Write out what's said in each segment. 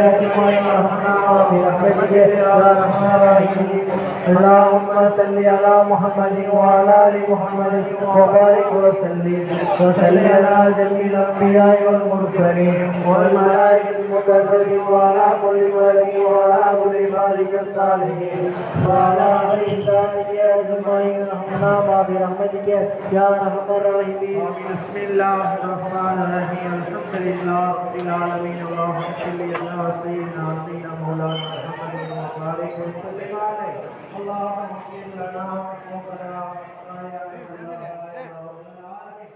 داعيهم ويرحمنا برحمتك يا ارحم الراحمين اللهم صل على محمد وعلى آل محمد وبارك وسلم وصل على جميع الأنبياء والمرسلين والملائكة المقربين وعلى كل ملك وعلى كل عبادك الصالحين وعلى عبادك اجمعين رحمنا برحمتك يا أرحم الراحمين. بسم الله الرحمن الرحيم. الحمد لله رب العالمين. اللهم صل على سيدنا نبينا مولانا محمد وبارك وسلم عليه اللهم اغفر لنا ذنوبنا يا الله يا رب العالمين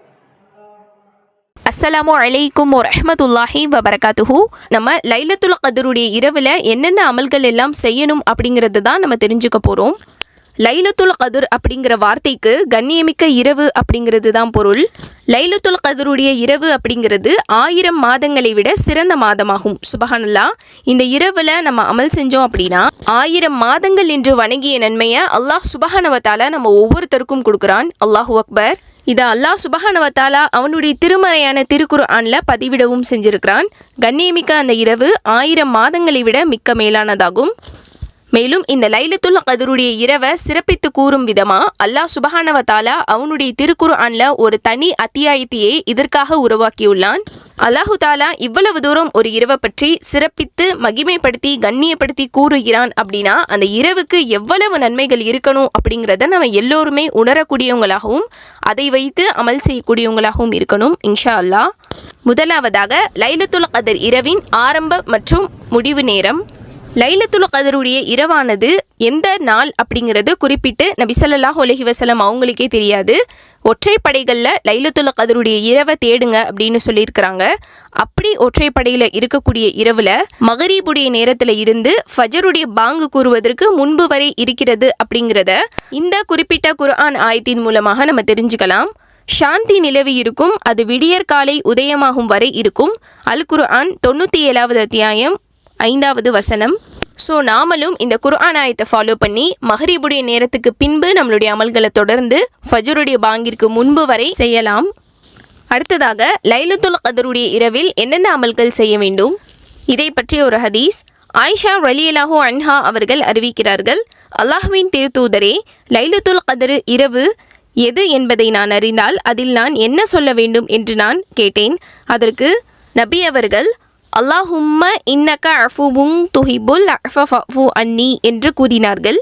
அஸ்ஸலாமு அலைக்கும் வரஹ்மத்துல்லாஹி வபரகாத்துஹு நம்ம லைலத்துல் கதருடைய இரவில் என்னென்ன அமல்கள் எல்லாம் செய்யணும் அப்படிங்கிறது தான் நம்ம தெரிஞ்சுக்க போகிறோம் லைலத்துல் கதிர் அப்படிங்கிற வார்த்தைக்கு கண்ணியமிக்க இரவு அப்படிங்கிறது தான் பொருள். லைலத்துல் கதருடைய இரவு அப்படிங்கிறது ஆயிரம் மாதங்களை விட சிறந்த மாதமாகும். சுபஹானல்லா இந்த இரவில் நம்ம அமல் செஞ்சோம் அப்படின்னா ஆயிரம் மாதங்கள் என்று வணங்கிய நன்மையை அல்லாஹ் சுபஹானவத்தால நம்ம ஒவ்வொருத்தருக்கும் கொடுக்குறான். அல்லாஹூ அக்பர். இதை அல்லாஹ் சுபஹானவத்தாலா அவனுடைய திருமறையான திருக்குர்ஆன்ல பதிவிடவும் செஞ்சிருக்கிறான். கண்ணியமிக்க அந்த இரவு ஆயிரம் மாதங்களை விட மிக்க மேலானதாகும். மேலும் இந்த லைலத்துல் கதருடைய இரவை சிறப்பித்து கூறும் விதமா அல்லாஹ் சுபஹானவத்தாலா அவனுடைய திருக்குர்ஆன்ல ஒரு தனி அத்தியாயத்தையே இதற்காக உருவாக்கியுள்ளான். அல்லாஹு தாலா இவ்வளவு தூரம் ஒரு இரவை பற்றி சிறப்பித்து மகிமைப்படுத்தி கண்ணியப்படுத்தி கூறுகிறான் அப்படின்னா அந்த இரவுக்கு எவ்வளவு நன்மைகள் இருக்கணும் அப்படிங்கிறத நம்ம எல்லோருமே உணரக்கூடியவங்களாகவும் அதை வைத்து அமல் செய்யக்கூடியவங்களாகவும் இருக்கணும் இன்ஷா அல்லாஹ் முதலாவதாக லைலத்துல் கதர் இரவின் ஆரம்ப மற்றும் முடிவு நேரம். லைலத்துல் கதருடைய இரவானது எந்த நாள் அப்படிங்கிறது குறிப்பிட்டு நபிசல்லாஹ் உலகி வசலம் அவங்களுக்கே தெரியாது. ஒற்றைப்படைகளில் லைலத்துல் கதருடைய இரவை தேடுங்க அப்படின்னு சொல்லியிருக்கிறாங்க. அப்படி ஒற்றைப்படையில் இருக்கக்கூடிய இரவில் மகரீபுடைய நேரத்தில் இருந்து ஃபஜருடைய பாங்கு கூறுவதற்கு முன்பு வரை இருக்கிறது அப்படிங்கிறத இந்த குறிப்பிட்ட குர்ஆன் ஆயத்தின் மூலமாக நம்ம தெரிஞ்சுக்கலாம். சாந்தி நிலவி இருக்கும் அது விடியற்காலை உதயமாகும் வரை இருக்கும். அல் குர்ஆன் தொண்ணூற்றி ஏழாவது அத்தியாயம் ஐந்தாவது வசனம். ஸோ நாமளும் இந்த குர்ஆன் ஆயத்தை ஃபாலோ பண்ணி மஹரீபுடைய நேரத்துக்கு பின்பு நம்மளுடைய அமல்களை தொடர்ந்து ஃபஜருடைய பாங்கிற்கு முன்பு வரை செய்யலாம். அடுத்ததாக லைலத்துல் கதருடைய இரவில் என்னென்ன அமல்கள் செய்ய வேண்டும்? இதை பற்றிய ஒரு ஹதீஸ் ஆயிஷா ரலியலாஹு அன்ஹா அவர்கள் அறிவிக்கிறார்கள். அல்லாஹுவின் திருத்தூதரே லைலத்துல் கதரு இரவு எது என்பதை நான் அறிந்தால் அதில் நான் என்ன சொல்ல வேண்டும் என்று நான் கேட்டேன். அதற்கு நபி அவர்கள் அல்லாஹும்ம இன்னக்க அஃபுவும் துஹிபுல் அஃபஃபு அன்னி என்று கூறினார்கள்.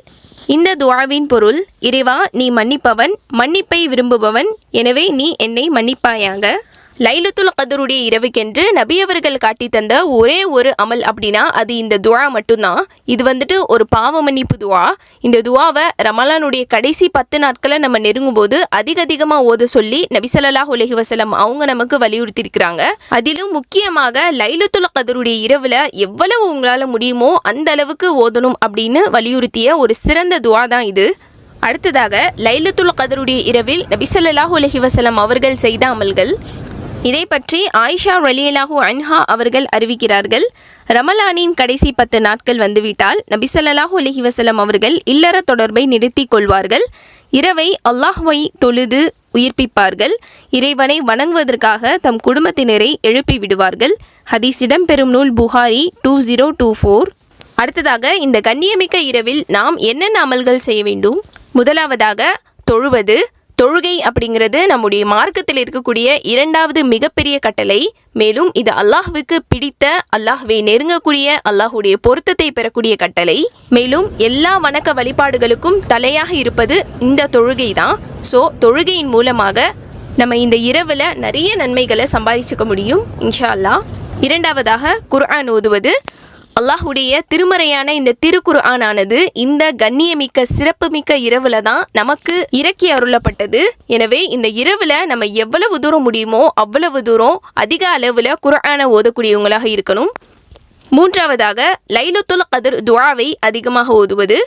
இந்த துவாவின் பொருள் இறைவா நீ மன்னிப்பவன் மன்னிப்பை விரும்புபவன் எனவே நீ என்னை மன்னிப்பாயாக. லைலத்துல் கதருடைய இரவுக்கென்று நபி அவர்கள் காட்டி தந்த ஒரே ஒரு அமல் அப்படின்னா அது இந்த துவா மட்டும்தான். இது வந்துட்டு ஒரு பாவ மன்னிப்பு துவா. இந்த துவாவை ரமலானுடைய கடைசி பத்து நாட்களை நம்ம நெருங்கும் போது அதிக அதிகமாக ஓத சொல்லி நபி உலகி வசலம் அவங்க நமக்கு வலியுறுத்தியிருக்கிறாங்க. அதிலும் முக்கியமாக லைலத்துல் கதருடைய இரவில் எவ்வளவு உங்களால் முடியுமோ அந்த அளவுக்கு ஓதணும் அப்படின்னு வலியுறுத்திய ஒரு சிறந்த துவா தான் இது. அடுத்ததாக லைலத்துல் கதருடைய இரவில் நபி உலகி வசலம் அவர்கள் செய்த அமல்கள். இதை பற்றி ஆயிஷா ரலியலாஹு அன்ஹா அவர்கள் அறிவிக்கிறார்கள். ரமலானின் கடைசி பத்து நாட்கள் வந்துவிட்டால் நபிசல்லாஹூ அலஹி வசலம் அவர்கள் இல்லற தொடர்பை நிறுத்திக் கொள்வார்கள். இரவை அல்லாஹ்வை தொழுது உயிர்ப்பிப்பார்கள். இறைவனை வணங்குவதற்காக தம் குடும்பத்தினரை எழுப்பி விடுவார்கள். ஹதீஸ் இடம்பெறும் நூல் Bukhari two zero two four. அடுத்ததாக இந்த கண்ணியமிக்க இரவில் நாம் என்னென்ன அமல்கள் செய்ய வேண்டும்? முதலாவதாக தொழுவது தொழுகை அப்படிங்கிறது நம்முடைய மார்க்கத்தில் இருக்கக்கூடிய இரண்டாவது மிகப்பெரிய கட்டளை. மேலும் இது அல்லாஹ்வுக்கு பிடித்த அல்லாஹ்வை நெருங்கக்கூடிய அல்லாஹுடைய பொருத்தத்தை பெறக்கூடிய கட்டளை. மேலும் எல்லா வணக்க வழிபாடுகளுக்கும் தலையாக இருப்பது இந்த தொழுகை தான். ஸோ தொழுகையின் மூலமாக நம்ம இந்த இரவில் நிறைய நன்மைகளை சம்பாதிச்சுக்க முடியும் இன்ஷா அல்லாஹ். இரண்டாவதாக குர்ஆன் ஓதுவது. அல்லாஹுடைய திருமறையான இந்த திருக்குர்ஆனானது இந்த கண்ணியமிக்க சிறப்புமிக்க இரவுல தான் நமக்கு இறக்கி அருளப்பட்டது. எனவே இந்த இரவுல நம்ம எவ்வளவு தூரம் முடியுமோ அவ்வளவு தூரம் அதிக அளவில் குர்ஆனை ஓதக்கூடியவங்களாக இருக்கணும். மூன்றாவதாக லைலுத்துல் கதிர் துவாவை அதிகமாக ஓதுவது.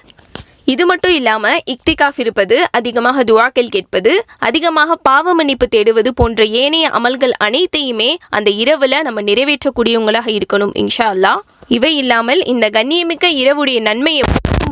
இது மட்டும் இல்லாமல் இக்திகாஃப் இருப்பது அதிகமாக துவாக்கள் கேட்பது அதிகமாக பாவ மன்னிப்பு தேடுவது போன்ற ஏனைய அமல்கள் அனைத்தையுமே அந்த இரவில் நம்ம நிறைவேற்றக்கூடியவங்களாக இருக்கணும் இன்ஷா அல்லாஹ். இவை இல்லாமல் இந்த கண்ணியமிக்க இரவுடைய நன்மையை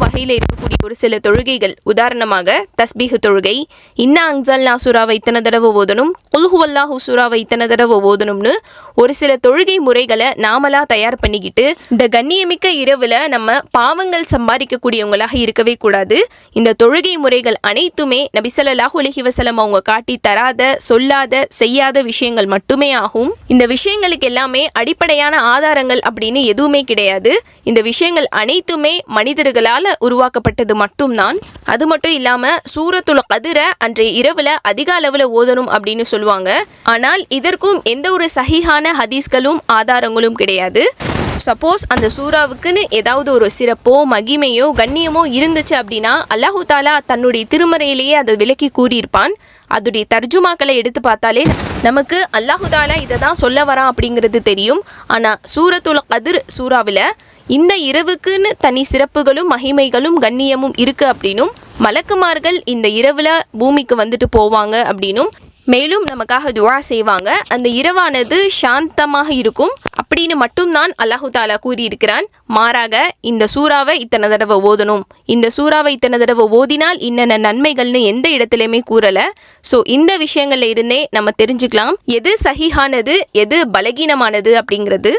வகையில் இருக்கக்கூடிய ஒரு சில தொழுகைகள். உதாரணமாக தஸ்பீஹ் தொழுகை. இன்னா அங்சல் சுறாவை இத்தனை தடவை ஓதணும்? குல்ஹுவல்லாஹு சூறாவை இத்தனை தடவை ஓதணும்னு ஒரு சில தொழுகை முறைகளை நாமளா தயார் பண்ணிக்கிட்டு இந்த கண்ணியமிக்க இரவில் நம்ம பாவங்கள் சம்பாதிக்கக்கூடியவங்களாக இருக்கவே கூடாது. இந்த தொழுகை முறைகள் அனைத்துமே நபிசல்லாஹு அலஹி வசலம் அவங்க காட்டி தராத சொல்லாத செய்யாத விஷயங்கள் மட்டுமே ஆகும். இந்த விஷயங்களுக்கு எல்லாமே அடிப்படையான ஆதாரங்கள் அப்படின்னு எதுவுமே கிடையாது. இந்த விஷயங்கள் அனைத்துமே மனிதர்களால் உருவாக்கப்பட்டது மட்டும்தான். அது மட்டும் இல்லாமல் சூரத்துல் கதிர அன்றைய இரவில் அதிக அளவில் ஓதணும் அப்படின்னு சொல்லுவாங்க. ஆனால் இதற்கும் எந்த ஒரு சகிஹான ஹதீஸ்களும் ஆதாரங்களும் கிடையாது. சப்போஸ் அந்த சூறாவுக்குன்னு ஏதாவது ஒரு சிறப்போ மகிமையோ கண்ணியமோ இருந்துச்சு அப்படின்னா அல்லாஹு தாலா தன்னுடைய திருமறையிலேயே அதை விலக்கி கூறியிருப்பான். அதுடைய தர்ஜுமாக்களை எடுத்து பார்த்தாலே நமக்கு அல்லாஹுதாலா இதை தான் சொல்ல வரான் அப்படிங்கிறது தெரியும். ஆனால் சூரத்துல் கதிர் சூறாவில் இந்த இரவுக்குன்னு தனி சிறப்புகளும் மகிமைகளும் கண்ணியமும் இருக்குது அப்படின்னும் மலக்குமார்கள் இந்த இரவில் பூமிக்கு வந்துட்டு போவாங்க அப்படின்னும் மேலும் நமக்காக துவா செய்வாங்க. அந்த இரவானது சாந்தமாக இருக்கும். அப்படின்னு மட்டும்தான் அல்லாஹு தாலா கூறியிருக்கிறான். மாறாக இந்த சூறாவை இத்தனை தடவை ஓதணும். இந்த சூறாவை இத்தனை தடவை ஓதினால் இன்னென்ன நன்மைகள்னு எந்த இடத்துலையுமே கூறலை. ஸோ இந்த விஷயங்கள்ல இருந்தே நம்ம தெரிஞ்சுக்கலாம். எது சஹிஹானது எது பலகீனமானது அப்படிங்கிறது.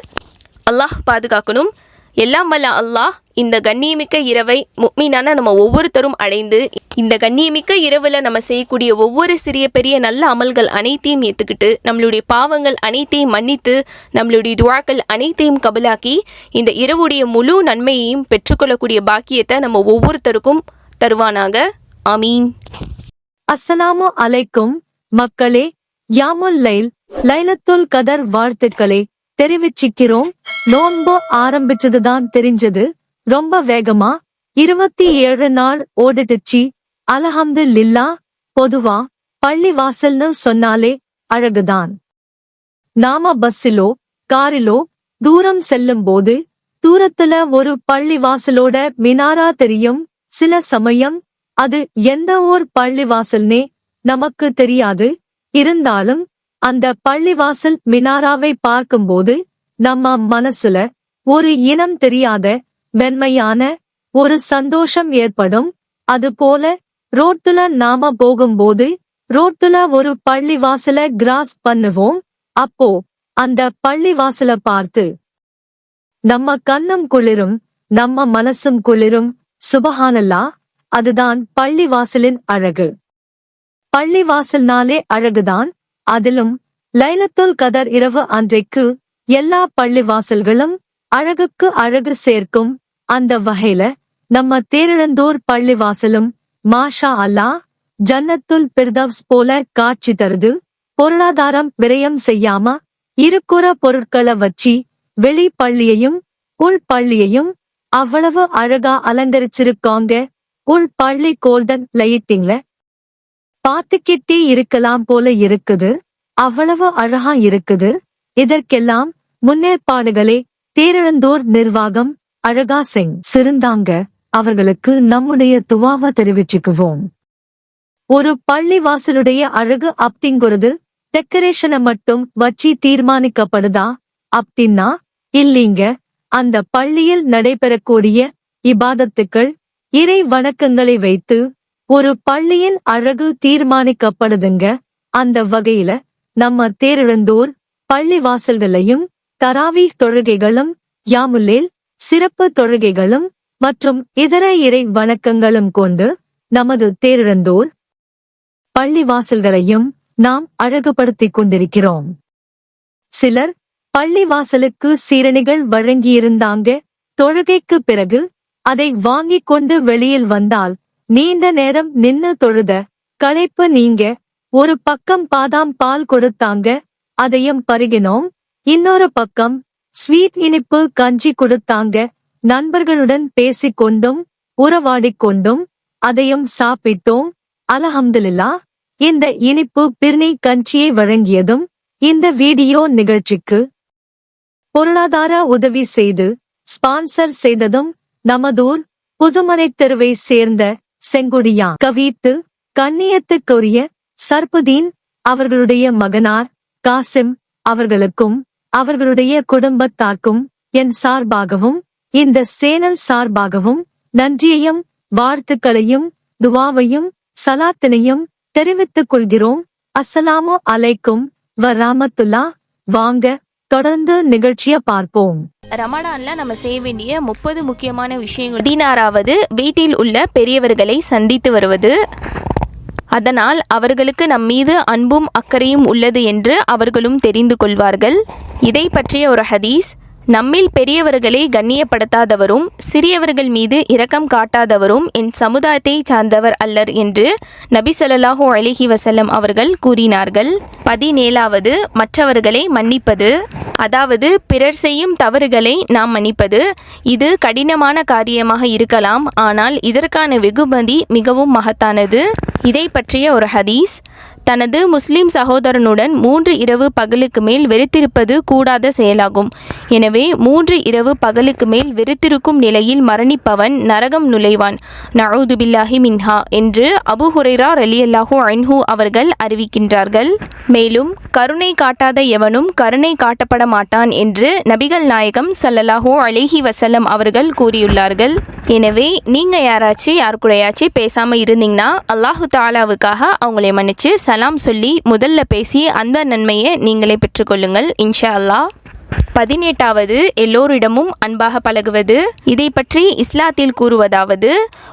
அல்லாஹ் பாதுகாக்கணும். எல்லாம் வல்ல அல்லாஹ் இந்த கண்ணியமிக்க இரவை முக்மீனான நம்ம ஒவ்வொருத்தரும் அடைந்து இந்த கண்ணியமிக்க இரவில் நம்ம செய்யக்கூடிய ஒவ்வொரு சிறிய பெரிய நல்ல அமல்கள் அனைத்தையும் ஏற்றுக்கிட்டு நம்மளுடைய பாவங்கள் அனைத்தையும் மன்னித்து நம்மளுடைய துவாக்கள் அனைத்தையும் கபலாக்கி இந்த இரவுடைய முழு நன்மையையும் பெற்றுக்கொள்ளக்கூடிய பாக்கியத்தை நம்ம ஒவ்வொருத்தருக்கும் தருவானாக. ஆமீன். அஸ்ஸலாமு அலைக்கும் மக்களே யாமுல் லைல் லைலத்துல் கதர் வாழ்த்துக்களே. தெரிவிச்சிக்கிறோம். நோன்பு ஆரம்பிச்சதுதான் தெரிஞ்சது. ரொம்ப வேகமா இருபத்தி ஏழு நாள் ஓடிடுச்சு அலஹம்து லில்லா பொதுவா பள்ளி வாசல்னு சொன்னாலே அழகுதான். நாம பஸ்ஸிலோ காரிலோ தூரம் செல்லும் போது தூரத்துல ஒரு பள்ளி வாசலோட மினாரா தெரியும். சில சமயம் அது எந்த ஒரு பள்ளி வாசல்னே நமக்கு தெரியாது. இருந்தாலும் அந்த பள்ளிவாசல் மினாராவை பார்க்கும்போது நம்ம மனசுல ஒரு இனம் தெரியாத வெண்மையான ஒரு சந்தோஷம் ஏற்படும். அது போல ரோட்டுல நாம போகும்போது ரோட்டுல ஒரு பள்ளிவாசல கிராஸ் பண்ணுவோம். அப்போ அந்த பள்ளிவாசல பார்த்து நம்ம கண்ணும் குளிரும் நம்ம மனசும் குளிரும். சுபஹானல்லா அதுதான் பள்ளிவாசலின் அழகு. பள்ளிவாசல்னாலே அழகுதான். அதிலும் லைலத்துல் கதர் இரவு அன்றைக்கு எல்லா பள்ளிவாசல்களும் அழகுக்கு அழகு சேர்க்கும் அந்த வகையில நம்ம தேரிழந்தோர் பள்ளிவாசலும் மாஷா அல்லாஹ் ஜன்னத்துல் பிர்தவ்ஸ் போல காட்சி தருது. பொருளாதாரம் விரயம் செய்யாம இருக்குற பொருட்களை வச்சு வெளி பள்ளியையும் உள் பள்ளியையும் அவ்வளவு அழகா அலங்கரிச்சிருக்காங்க. உள் பள்ளி கோல்டன் லைட்டிங்ல பாத்துக்கிட்டே இருக்கலாம் போல இருக்குது. அவ்வளவு அழகா இருக்குது. இதற்கெல்லாம் முன்னேற்பாடுகளே. தேரழந்தோர் நிர்வாகம் அழகா சிங் சிறந்தாங்க. அவர்களுக்கு நம்முடைய துவாவ தெரிவிச்சுக்குவோம். ஒரு பள்ளிவாசலுடைய அழகு அப்படிங்கிறது டெக்கரேஷனை மட்டும் வச்சு தீர்மானிக்கப்படுதா? அப்படின்னா இல்லீங்க. அந்த பள்ளியில் நடைபெறக்கூடிய இபாதத்துக்கள் இறை வணக்கங்களை வைத்து ஒரு பள்ளியின் அழகு தீர்மானிக்கப்படுதுங்க. அந்த வகையில நம்ம தேரிழந்தோர் பள்ளி வாசல்களையும் தராவி தொழுகைகளும் யாமுல்லேல் சிறப்பு தொழுகைகளும் மற்றும் இதர இறை வணக்கங்களும் கொண்டு நமது தேரிழந்தோர் பள்ளி வாசல்களையும் நாம் அழகுபடுத்திக் கொண்டிருக்கிறோம். சிலர் பள்ளி வாசலுக்கு சீரணிகள் வழங்கியிருந்தாங்க. தொழுகைக்கு பிறகு அதை வாங்கிக் கொண்டு வெளியில் வந்தால் நீண்ட நேரம் நின்னு தொழுத. களைப்பு நீங்க. ஒரு பக்கம் பாதாம் பால் கொடுத்தாங்க. அதையும் பருகினோம். இன்னொரு பக்கம் ஸ்வீட் இனிப்பு கஞ்சி கொடுத்தாங்க. நண்பர்களுடன் பேசிக் கொண்டும் உறவாடிக் கொண்டும் அதையும் சாப்பிட்டோம். அலஹம்துல்லா இந்த இனிப்பு பிர்னி கஞ்சியை வழங்கியதும் இந்த வீடியோ நிகழ்ச்சிக்கு பொருளாதார உதவி செய்து ஸ்பான்சர் செய்ததும் நமதூர் புதுமனை தெருவை சேர்ந்த செங்கொடியா. கவித்து கண்ணியத்துக்குரிய சர்புதீன் அவர்களுடைய மகனார் காசிம் அவர்களுக்கும் அவர்களுடைய குடும்பத்தார்க்கும் என் சார்பாகவும் இந்த சேனல் சார்பாகவும் நன்றியையும் வாழ்த்துக்களையும் துவாவையும் சலாத்தினையும் தெரிவித்துக் கொள்கிறோம் அஸ்ஸலாமு அலைக்கும் வராமத்துல்லா வாங்க தொடர்ந்து நிகழ்ச்சிய பார்ப்போம். ரமடான்ல நம்ம செய்ய வேண்டிய முப்பது முக்கியமான விஷயங்கள். பதினாறாவது வீட்டில் உள்ள பெரியவர்களை சந்தித்து வருவது. அதனால் அவர்களுக்கு நம் மீது அன்பும் அக்கறையும் உள்ளது என்று அவர்களும் தெரிந்து கொள்வார்கள். இதை பற்றிய ஒரு ஹதீஸ். நம்மில் பெரியவர்களை கண்ணியப்படுத்தாதவரும் சிறியவர்கள் மீது இரக்கம் காட்டாதவரும் என் சமுதாயத்தை சார்ந்தவர் அல்லர் என்று நபி ஸல்லல்லாஹு வசல்லம் அவர்கள் கூறினார்கள். பதினேழாவது மற்றவர்களை மன்னிப்பது. அதாவது பிறர் செய்யும் தவறுகளை நாம் மன்னிப்பது. இது கடினமான காரியமாக இருக்கலாம் ஆனால் இதற்கான வெகுமதி மிகவும் மகத்தானது. இதை பற்றிய ஒரு ஹதீஸ். தனது முஸ்லிம் சகோதரனுடன் மூன்று இரவு பகலுக்கு மேல் வெறுத்திருப்பது கூடாத செயலாகும். எனவே மூன்று இரவு பகலுக்கு மேல் வெறுத்திருக்கும் நிலையில் மரணிப்பவன் நரகம் நுழைவான். நவுதுபில்லாஹி மின்ஹா என்று அபு ஹுரைரா ரலியல்லாஹு அன்ஹு அவர்கள் அறிவிக்கின்றார்கள். மேலும் கருணை காட்டாத எவனும் கருணை காட்டப்பட மாட்டான் என்று நபிகள் நாயகம் சல்லல்லாஹூ அலைஹி வசல்லம் அவர்கள் கூறியுள்ளார்கள். எனவே நீங்கள் யாராச்சும் யார் பேசாமல் இருந்தீங்கன்னா அல்லாஹு தாலாவுக்காக அவங்களை மன்னிச்சு சலாம் சொல்லி முதல்ல பேசி அந்த நன்மையை நீங்களே பெற்றுக்கொள்ளுங்கள். இன்ஷா அல்லா பதினெட்டாவது எல்லோரிடமும் அன்பாக பழகுவது. இதை பற்றி இஸ்லாத்தில் கூறுவதாவது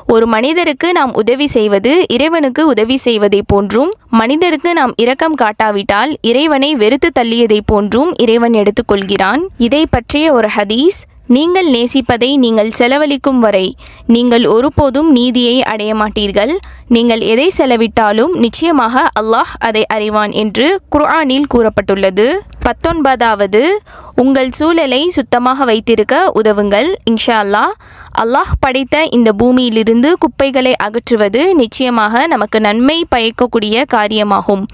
ஒரு மனிதருக்கு நாம் உதவி செய்வது இறைவனுக்கு உதவி செய்வதை போன்றும் மனிதருக்கு நாம் இரக்கம் காட்டாவிட்டால் இறைவனை வெறுத்து தள்ளியதை போன்றும் இறைவன் எடுத்துக்கொள்கிறான். இதை பற்றிய ஒரு ஹதீஸ் நீங்கள் நேசிப்பதை நீங்கள் செலவழிக்கும் வரை நீங்கள் ஒருபோதும் நீதியை அடைய மாட்டீர்கள். நீங்கள் எதை செலவிட்டாலும் நிச்சயமாக அல்லாஹ் அதை அறிவான் என்று குர்ஆனில் கூறப்பட்டுள்ளது. பத்தொன்பதாவது உங்கள் சூழலை சுத்தமாக வைத்திருக்க உதவுங்கள். இன்ஷா அல்லாஹ் அல்லாஹ் படைத்த இந்த பூமியிலிருந்து குப்பைகளை அகற்றுவது நிச்சயமாக நமக்கு நன்மை பயக்கக்கூடிய காரியமாகும்.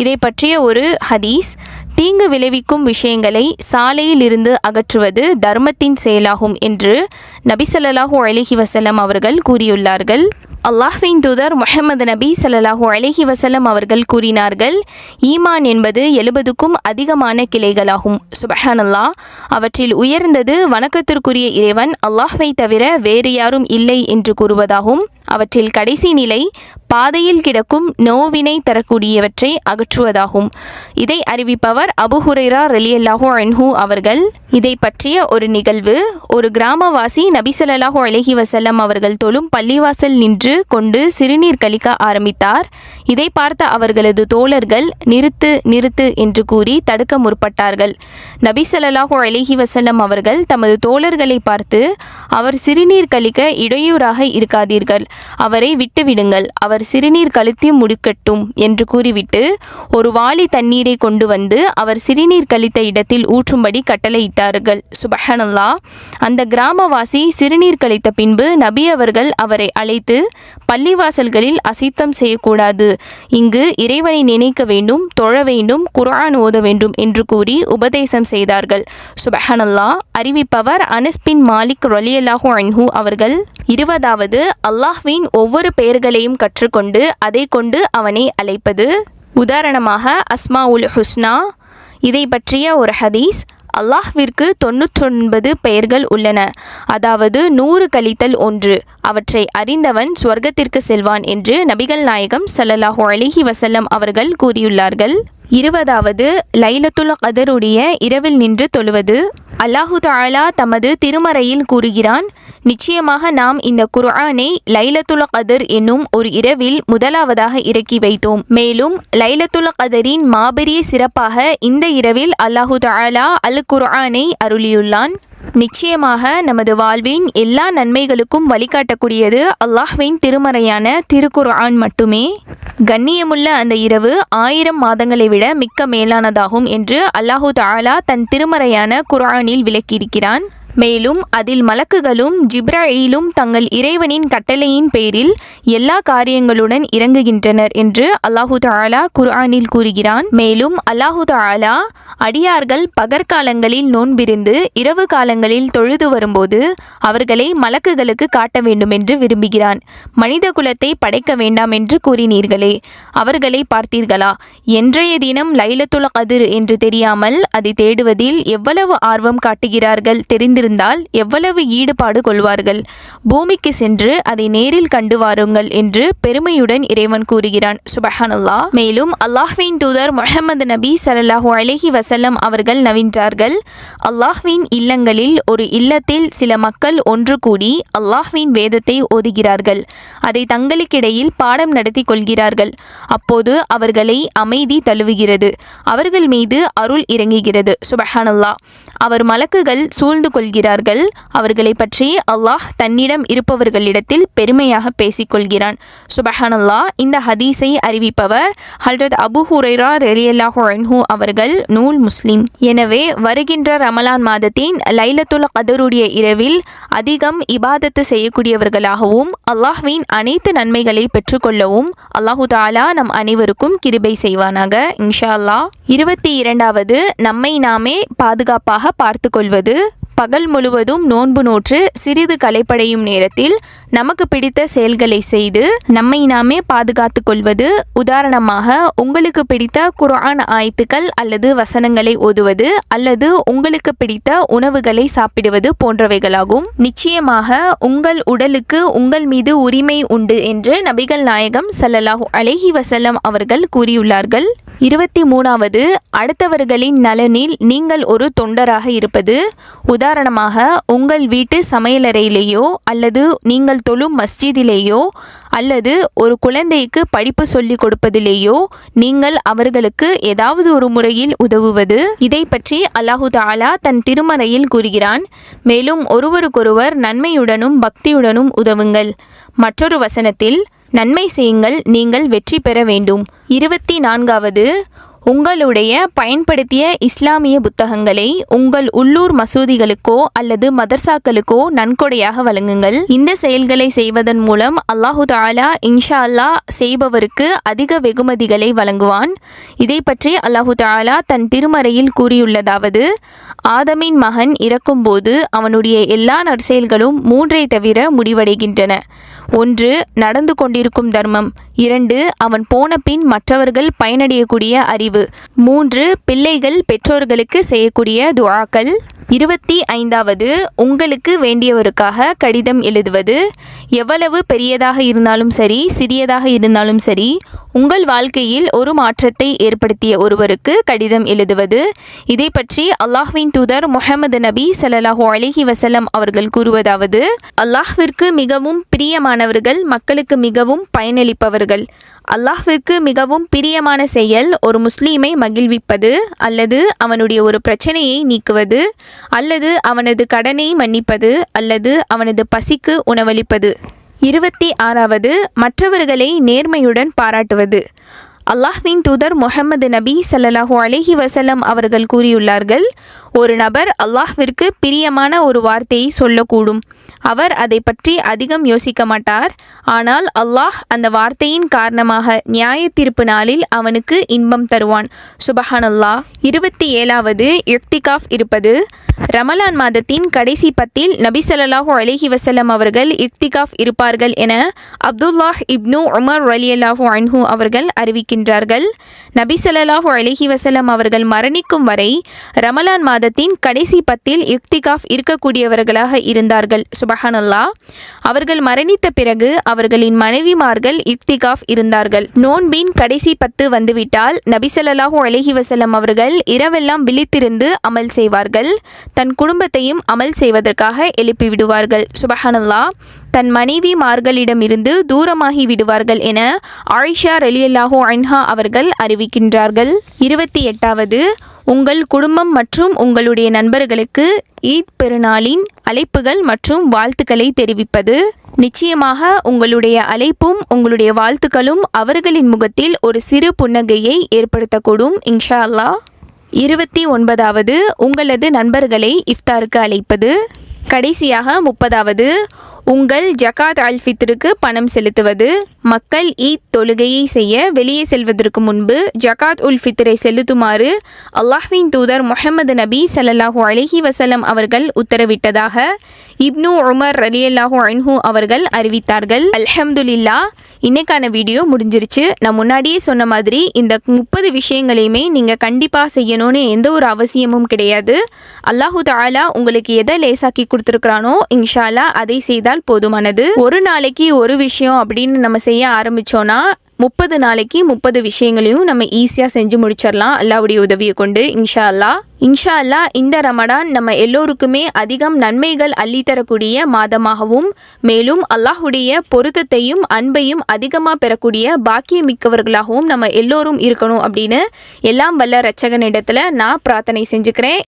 இதை பற்றிய ஒரு ஹதீஸ் தீங்கு விளைவிக்கும் விஷயங்களை சாலையில் இருந்து அகற்றுவது தர்மத்தின் செயலாகும் என்று நபிசல்லாஹூ ஸல்லல்லாஹு வசலம் அவர்கள் கூறியுள்ளார்கள். அல்லாஹ்வின் தூதர் முஹம்மது நபி சல்லாஹூ அலஹி வசலம் அவர்கள் கூறினார்கள் ஈமான் என்பது எழுபதுக்கும் அதிகமான கிளைகளாகும். சுபஹானல்லா அவற்றில் உயர்ந்தது வணக்கத்திற்குரிய இறைவன். அல்லாஹ்வை தவிர வேறு யாரும் இல்லை என்று கூறுவதாகும். அவற்றில் கடைசி நிலை பாதையில் கிடக்கும் நோவினை தரக்கூடியவற்றை அகற்றுவதாகும். இதை அறிவிப்பவர் அபுஹுரைரா ரலியல்லாஹு அவர்கள். இதை பற்றிய ஒரு நிகழ்வு ஒரு கிராமவாசி நபி ஸல்லல்லாஹு வசல்லம் அவர்கள் தொழும் பள்ளிவாசல் நின்று கொண்டு சிறுநீர் கழிக்க ஆரம்பித்தார். இதை பார்த்த அவர்களது தோழர்கள் நிறுத்து நிறுத்து என்று கூறி தடுக்க முற்பட்டார்கள். நபி ஸல்லல்லாஹு அலைஹி வசல்லம் அவர்கள் தமது தோழர்களை பார்த்து அவர் சிறுநீர் கழிக்க இடையூறாக இருக்காதீர்கள். அவரை விட்டுவிடுங்கள். அவர் சிறுநீர் கழித்து முடிக்கட்டும் என்று கூறிவிட்டு ஒரு வாளி தண்ணீரை கொண்டு வந்து அவர் சிறுநீர் கழித்த இடத்தில் ஊற்றும்படி கட்டளையிட்டார்கள். சுபஹனல்லா அந்த கிராமவாசி சிறுநீர் கழித்த பின்பு நபி அவர்கள் அவரை அழைத்து பள்ளிவாசல்களில் அசித்தம் செய்யக்கூடாது. இங்கு இறைவனை நினைக்க வேண்டும் தொழ வேண்டும் குரான் ஓத வேண்டும் என்று கூறி உபதேசம் செய்தார்கள். சுபஹனல்லா அறிவிப்பவர் அனஸ்பின் மாலிக் ரொலியல்லாஹூ அன்ஹூ அவர்கள். இருபதாவது அல்லாஹ்வின் ஒவ்வொரு பெயர்களையும் கற்றுக்கொண்டு அதை கொண்டு அவனை அழைப்பது. உதாரணமாக அஸ்மா உல் ஹுஸ்னா. இதை பற்றிய ஒரு ஹதீஸ் அல்லாஹ்விற்கு தொண்ணூற்றொன்பது பெயர்கள் உள்ளன. அதாவது நூறு கழித்தல் ஒன்று. அவற்றை அறிந்தவன் சுவர்க்கத்திற்கு செல்வான் என்று நபிகள் நாயகம் ஸல்லல்லாஹு அலிஹி வசல்லம் அவர்கள் கூறியுள்ளார்கள். இருபதாவது லைலத்துல் கதருடைய இரவில் நின்று தொழுவது. அல்லாஹு தாலா தமது திருமறையில் கூறுகிறான் நிச்சயமாக நாம் இந்த குர்ஆனை லைலத்துல் கதர் என்னும் ஒரு இரவில் முதலாவதாக இறக்கி வைத்தோம். மேலும் லைலத்துல் கதரின் மாபெரிய சிறப்பாக இந்த இரவில் அல்லாஹு தாலா அல் குர்ஆனை அருளியுள்ளான். நிச்சயமாக நமது வாழ்வின் எல்லா நன்மைகளுக்கும் வழிகாட்டக்கூடியது அல்லாஹ்வின் திருமறையான திருக்குர்ஆன் மட்டுமே. கண்ணியமுள்ள அந்த இரவு ஆயிரம் மாதங்களை விட மிக்க மேலானதாகும் என்று அல்லாஹு தாலா தன் திருமறையான குர்ஆனில் விளக்கியிருக்கிறான். மேலும் அதில் மலக்குகளும் ஜிப்ராயிலும் தங்கள் இறைவனின் கட்டளையின் பேரில் எல்லா காரியங்களுடன் இறங்குகின்றனர் என்று அல்லாஹு தாலா குர்ஆனில் கூறுகிறான். மேலும் அல்லாஹு தாலா அடியார்கள் பகற்காலங்களில் நோன்பிருந்து இரவு காலங்களில் தொழுது வரும்போது அவர்களை மலக்குகளுக்கு காட்ட வேண்டும் என்று விரும்புகிறான். மனித குலத்தை படைக்க வேண்டாம் என்று கூறினீர்களே அவர்களை பார்த்தீர்களா? என்றைய தினம் லைலத்துல் கதிர் என்று தெரியாமல் அதை தேடுவதில் எவ்வளவு ஆர்வம் காட்டுகிறார்கள் இருந்தால் எவ்வளவு ஈடுபாடு கொள்வார்கள்? பூமிக்கு சென்று அதை நேரில் கண்டு வாருங்கள் என்று பெருமையுடன் இறைவன் கூறுகிறான். சுபஹானல்லா மேலும் அல்லாஹ்வின் தூதர் முஹம்மது நபி ஸல்லல்லாஹு அலைஹி வசல்லம் அவர்கள் நவின்றார்கள் அல்லாஹ்வின் இல்லங்களில் ஒரு இல்லத்தில் சில மக்கள் ஒன்று கூடி அல்லாஹ்வின் வேதத்தை ஓதுகிறார்கள். அதை தங்களுக்கிடையில் பாடம் நடத்தி கொள்கிறார்கள். அப்போது அவர்களை அமைதி தழுவுகிறது. அவர்கள் மீது அருள் இறங்குகிறது. சுபஹானல்லா அவர் மலக்குகள் சூழ்ந்து கொள்கிறார்கள். அவர்களை பற்றி அல்லாஹ் தன்னிடம் இருப்பவர்களிடத்தில் பெருமையாக பேசிக்கொள்கிறான். சுபஹானல்லா இந்த ஹதீஸை அறிவிப்பவர் ஹல்ரத் அபு ஹுரைரா ரெலியல்லாஹு அன்ஹு அவர்கள் நூல் முஸ்லிம். எனவே வருகின்ற ரமலான் மாதத்தின் லைலத்துல் கதருடைய இரவில் அதிகம் இபாதத்து செய்யக்கூடியவர்களாகவும் அல்லாஹ்வின் அனைத்து நன்மைகளை பெற்றுக்கொள்ளவும் அல்லாஹு தாலா நம் அனைவருக்கும் கிருபை செய்வானாக. இன்ஷா அல்லாஹ் இருபத்தி இரண்டாவது நம்மை நாமே பாதுகாப்பாக பார்த்து கொள்வது பகல் முழுவதும் நோன்பு நோற்று சிறிது களைப்படையும் நேரத்தில் நமக்கு பிடித்த செயல்களை செய்து நம்மை நாமே பாதுகாத்து கொள்வது உதாரணமாக உங்களுக்கு பிடித்த குரான் ஆயத்துக்கள் அல்லது வசனங்களை ஓதுவது அல்லது உங்களுக்கு பிடித்த உணவுகளை சாப்பிடுவது போன்றவைகளாகும். நிச்சயமாக உங்கள் உடலுக்கு உங்கள் மீது உரிமை உண்டு என்று நபிகள் நாயகம் சல்லல்லாஹு அலைஹி வசல்லம் அவர்கள் கூறியுள்ளார்கள். இருபத்தி மூணாவது அடுத்தவர்களின் நலனில் நீங்கள் ஒரு தொண்டராக இருப்பது உதாரணமாக உங்கள் வீட்டு சமையலறையிலேயோ அல்லது நீங்கள் தொழும் மஸ்ஜிதிலேயோ அல்லது ஒரு குழந்தைக்கு படிப்பு சொல்லிக் கொடுப்பதிலேயோ நீங்கள் அவர்களுக்கு ஏதாவது ஒரு முறையில் உதவுவது. இதை பற்றி அல்லாஹு தாலா தன் திருமறையில் கூறுகிறான். மேலும் ஒருவருக்கொருவர் நன்மையுடனும் பக்தியுடனும் உதவுங்கள். மற்றொரு வசனத்தில் நன்மை செய்யுங்கள் நீங்கள் வெற்றி பெற வேண்டும். இருபத்தி நான்காவது உங்களுடைய பயன்படுத்திய இஸ்லாமிய புத்தகங்களை உங்கள் உள்ளூர் மசூதிகளுக்கோ அல்லது மதர்சாக்களுக்கோ நன்கொடையாக வழங்குங்கள். இந்த செயல்களை செய்வதன் மூலம் அல்லாஹு தாலா இன்ஷா அல்லா செய்பவருக்கு அதிக வெகுமதிகளை வழங்குவான். இதை பற்றி அல்லாஹு தாலா தன் திருமறையில் கூறியுள்ளதாவது ஆதமின் மகன் இறக்கும்போது அவனுடைய எல்லா நற்செயல்களும் மூன்றை தவிர முடிவடைகின்றன. ஒன்று நடந்து கொண்டிருக்கும் தர்மம். இரண்டு அவன் போன பின் மற்றவர்கள் பயனடையக்கூடிய அறிவு. மூன்று பிள்ளைகள் பெற்றோர்களுக்கு செய்யக்கூடிய துவாக்கள் இருபத்தி ஐந்தாவது உங்களுக்கு வேண்டியவருக்காக கடிதம் எழுதுவது. எவ்வளவு பெரியதாக இருந்தாலும் சரி சிறியதாக இருந்தாலும் சரி உங்கள் வாழ்க்கையில் ஒரு மாற்றத்தை ஏற்படுத்திய ஒருவருக்கு கடிதம் எழுதுவது. இதை பற்றி அல்லாஹ்வின் தூதர் முஹம்மது நபி ஸல்லல்லாஹு அலைஹி வசலம் அவர்கள் கூறுவதாவது அல்லாஹ்விற்கு மிகவும் பிரியமானவர்கள் மக்களுக்கு மிகவும் பயனளிப்பவர்கள். அல்லாஹ்விற்கு மிகவும் பிரியமான செயல் ஒரு முஸ்லீமை மகிழ்விப்பது அல்லது அவனுடைய ஒரு பிரச்சனையை நீக்குவது அல்லது அவனது கடனை மன்னிப்பது அல்லது அவனது பசிக்கு உணவளிப்பது. இருபத்தி ஆறாவது மற்றவர்களை நேர்மையுடன் பாராட்டுவது. அல்லாஹ்வின் தூதர் முகமது நபி ஸல்லல்லாஹு அலைஹி வசலம் அவர்கள் கூறியுள்ளார்கள் ஒரு நபர் அல்லாஹ்விற்கு பிரியமான ஒரு வார்த்தையை சொல்லக்கூடும். அவர் அதை பற்றி அதிகம் யோசிக்க மாட்டார். ஆனால் அல்லாஹ் அந்த வார்த்தையின் காரணமாக நியாய தீர்ப்பு நாளில் அவனுக்கு இன்பம் தருவான். சுபஹான் அல்லாஹ் இருபத்தி ஏழாவது யுக்திகாஃப் இருப்பது. ரமலான் மாதத்தின் கடைசி பத்தில் நபி சொல்லாஹு அலிஹி வசலம் அவர்கள் இக்திகாஃப் இருப்பார்கள் என அப்துல்லாஹ் இப்னு உமர் ரலியல்லாஹு அன்ஹு அவர்கள் அறிவிக்கின்றார்கள். நபி சொல்லாஹு அலிஹி வசலம் அவர்கள் மரணிக்கும் வரை ரமலான் மாதத்தின் கடைசி பத்தில் இக்திகாஃப் இருக்கக்கூடியவர்களாக இருந்தார்கள். சுபஹானல்லா. அவர்கள் மரணித்த பிறகு அவர்களின் மனைவிமார்கள் இக்திகாஃப் இருந்தார்கள். நோன்பின் கடைசி பத்து வந்துவிட்டால் நபிசல்லாஹூ அலஹி வசலம் அவர்கள் இரவெல்லாம் விழித்திருந்து அமல் செய்வார்கள். தன் குடும்பத்தையும் அமல் செய்வதற்காக எழுப்பிவிடுவார்கள் சுபஹானல்லா. தன் மனைவிமார்களிடமிருந்து தூரமாகி விடுவார்கள் என ஆயிஷா ரலியல்லாஹு அன்ஹா அவர்கள் அறிவிக்கின்றார்கள். இருபத்தி எட்டாவது. உங்கள் குடும்பம் மற்றும் உங்களுடைய நண்பர்களுக்கு ஈத் பெருநாளின் அழைப்புகள் மற்றும் வாழ்த்துக்களை தெரிவிப்பது. நிச்சயமாக உங்களுடைய அழைப்பும் உங்களுடைய வாழ்த்துக்களும் அவர்களின் முகத்தில் ஒரு சிறு புன்னகையை ஏற்படுத்தக்கூடும் இன்ஷா அல்லா இருபத்தி ஒன்பதாவது உங்களது நண்பர்களை இஃப்தாருக்கு அழைப்பது. கடைசியாக முப்பதாவது உங்கள் ஜகாத் அல் பணம் செலுத்துவது மக்கள் ஈத் தொழுகையை செய்ய வெளியே செல்வதற்கு முன்பு ஜகாத் உல் ஃபித்ரை செலுத்துமாறு அல்லாஹ்வின் தூதர் முஹம்மது நபி சல்லாஹூ அலஹி வசலம் அவர்கள் உத்தரவிட்டதாக இப்னு உமர் ரலியல்லாஹு அன்ஹு அவர்கள் அறிவித்தார்கள். அல்ஹம்துலில்லா இன்னைக்கான வீடியோ முடிஞ்சிருச்சு. நான் முன்னாடியே சொன்ன மாதிரி இந்த முப்பது விஷயங்களையுமே நீங்கள் கண்டிப்பாக செய்யணும்னு எந்த ஒரு அவசியமும் கிடையாது. அல்லாஹு தாலா உங்களுக்கு எதை லேசாக்கி கொடுத்துருக்குறானோ இன்ஷால்லா அதை செய்தால் போதுமானது. ஒரு நாளைக்கு ஒரு விஷயம் அப்படின்னு நம்ம செய்ய ஆரம்பிச்சோன்னா முப்பது நாளைக்கு முப்பது விஷயங்களையும் நம்ம ஈஸியாக செஞ்சு முடிச்சிடலாம். அல்லாவுடைய உதவியை கொண்டு இன்ஷா அல்லா இன்ஷா அல்லா இந்த ரமடான் நம்ம எல்லோருக்குமே அதிகம் நன்மைகள் அள்ளித்தரக்கூடிய மாதமாகவும் மேலும் அல்லாஹுடைய பொருத்தத்தையும் அன்பையும் அதிகமாக பெறக்கூடிய பாக்கியமிக்கவர்களாகவும் நம்ம எல்லோரும் இருக்கணும் அப்படின்னு எல்லாம் வல்ல ரச்சகனிடத்தில் நான் பிரார்த்தனை செஞ்சுக்கிறேன்.